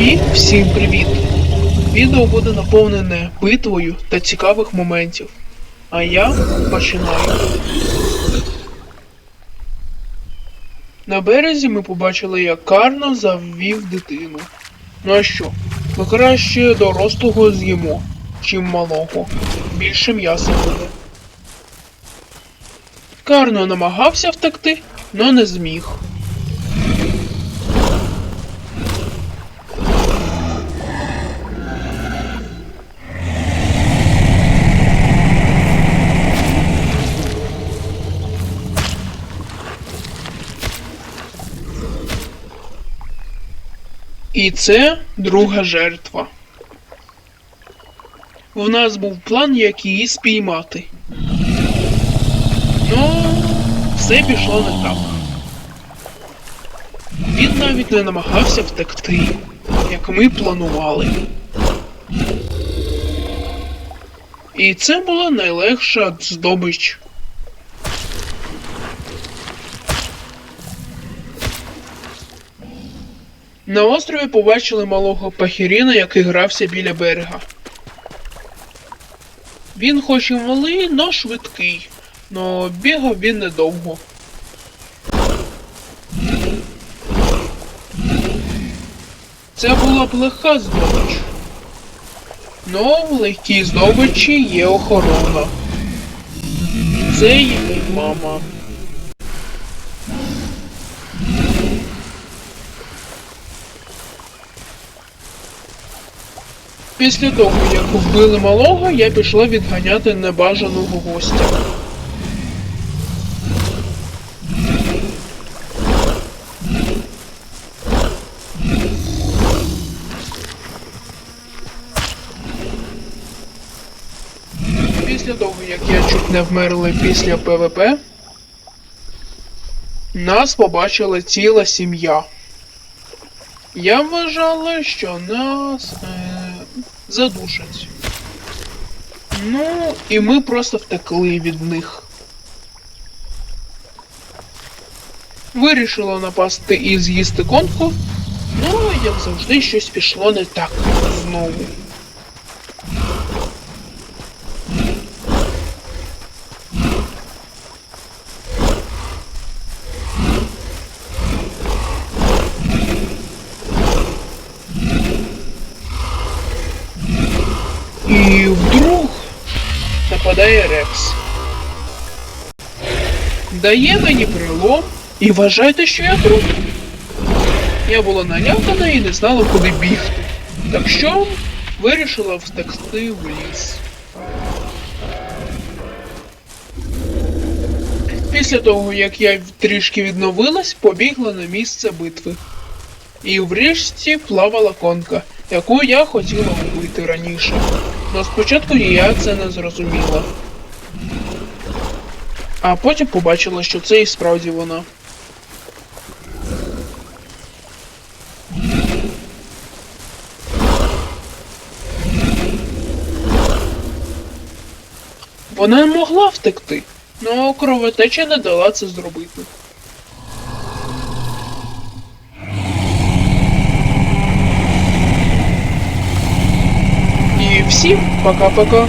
І всім привіт! Відео буде наповнене битвою та цікавих моментів. А я починаю. На березі ми побачили, як Карно завів дитину. Ну а що? Ми краще дорослого з'їмо, чим малого. Більше м'яса буде. Карно намагався втекти, но не зміг. І це друга жертва. В нас був план, як її спіймати. Ну, все пішло не так. Він навіть не намагався втекти, як ми планували. І це була найлегша здобич. На острові побачили малого пахіріна, який грався біля берега. Він хоч і малий, но швидкий, но бігав він недовго. Це була б легка здобич. Но в легкій здобичі є охорона. Це її мама. Після того, як вбили малого, я пішла відганяти небажаного гостя. Після того, як я чуть не вмерла після ПВП, нас побачила ціла сім'я. Я вважала, що нас е, задушать. Ну, і ми просто втекли від них. Вирішила напасти і з'їсти конку. Ну, як завжди, щось пішло не так знову. І вдруг нападає Рекс. Дає мені крило і вважайте, що я труп. Я була налякана і не знала, куди бігти. Так що вирішила втекти в ліс. Після того, як я трішки відновилась, побігла на місце битви. І врешті плавала конка, яку я хотіла вбити раніше. Но спочатку я це не зрозуміла. А потім побачила, що це і справді вона. Вона не могла втекти, але кровотеча не дала це зробити. І всім пока-пока.